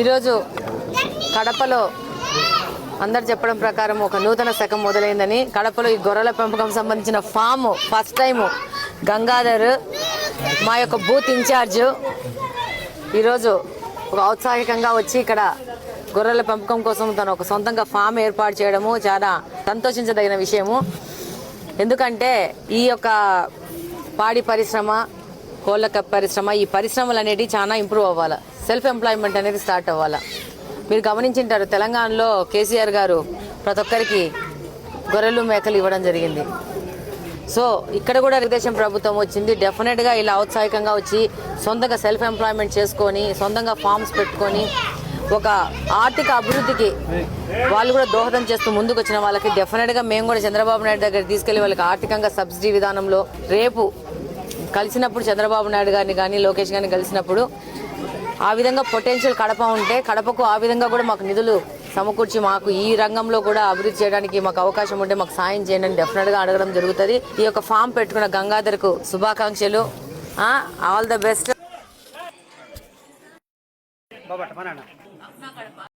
ఈరోజు కడపలో అందరు చెప్పడం ప్రకారం ఒక నూతన శకం మొదలైందని కడపలో ఈ గొర్రెల పెంపకం సంబంధించిన ఫామ్ ఫస్ట్ టైం గంగాధర్ మా యొక్క బూత్ ఇన్ఛార్జ్ ఈరోజు ఒక ఔత్సాహికంగా వచ్చి ఇక్కడ గొర్రెల పెంపకం కోసం తను ఒక సొంతంగా ఫామ్ ఏర్పాటు చేయడము చాలా సంతోషించదగిన విషయము. ఎందుకంటే ఈ యొక్క పాడి పరిశ్రమ కోళ్ళ పరిశ్రమ ఈ పరిశ్రమలు అనేవి చాలా ఇంప్రూవ్ అవ్వాలి. సెల్ఫ్ ఎంప్లాయ్మెంట్ అనేది స్టార్ట్ అవ్వాలా? మీరు గమనించింటారు తెలంగాణలో కేసీఆర్ గారు ప్రతి ఒక్కరికి గొర్రెలు మేకలు ఇవ్వడం జరిగింది. సో ఇక్కడ కూడా తెలుగుదేశం ప్రభుత్వం వచ్చింది డెఫినెట్గా ఇలా ఔత్సాహికంగా వచ్చి సొంతంగా సెల్ఫ్ ఎంప్లాయ్మెంట్ చేసుకొని సొంతంగా ఫార్మ్స్ పెట్టుకొని ఒక ఆర్థిక అభివృద్ధికి వాళ్ళు కూడా దోహదం చేస్తూ ముందుకు వచ్చిన వాళ్ళకి డెఫినెట్గా మేము కూడా చంద్రబాబు నాయుడు దగ్గర తీసుకెళ్ళి వాళ్ళకి ఆర్థికంగా సబ్సిడీ విధానంలో రేపు కలిసినప్పుడు చంద్రబాబు నాయుడు గారిని కానీ లోకేష్ గారిని కలిసినప్పుడు ఆ విధంగా పొటెన్షియల్ కడప ఉంటే కడపకు ఆ విధంగా కూడా మాకు నిధులు సమకూర్చి మాకు ఈ రంగంలో కూడా అభివృద్ధి చేయడానికి మాకు అవకాశం ఉంటే మాకు సాయం చేయండి అని డెఫినెట్గా అడగడం జరుగుతుంది. ఈ యొక్క ఫామ్ పెట్టుకున్న గంగాధర్కు శుభాకాంక్షలు. All the best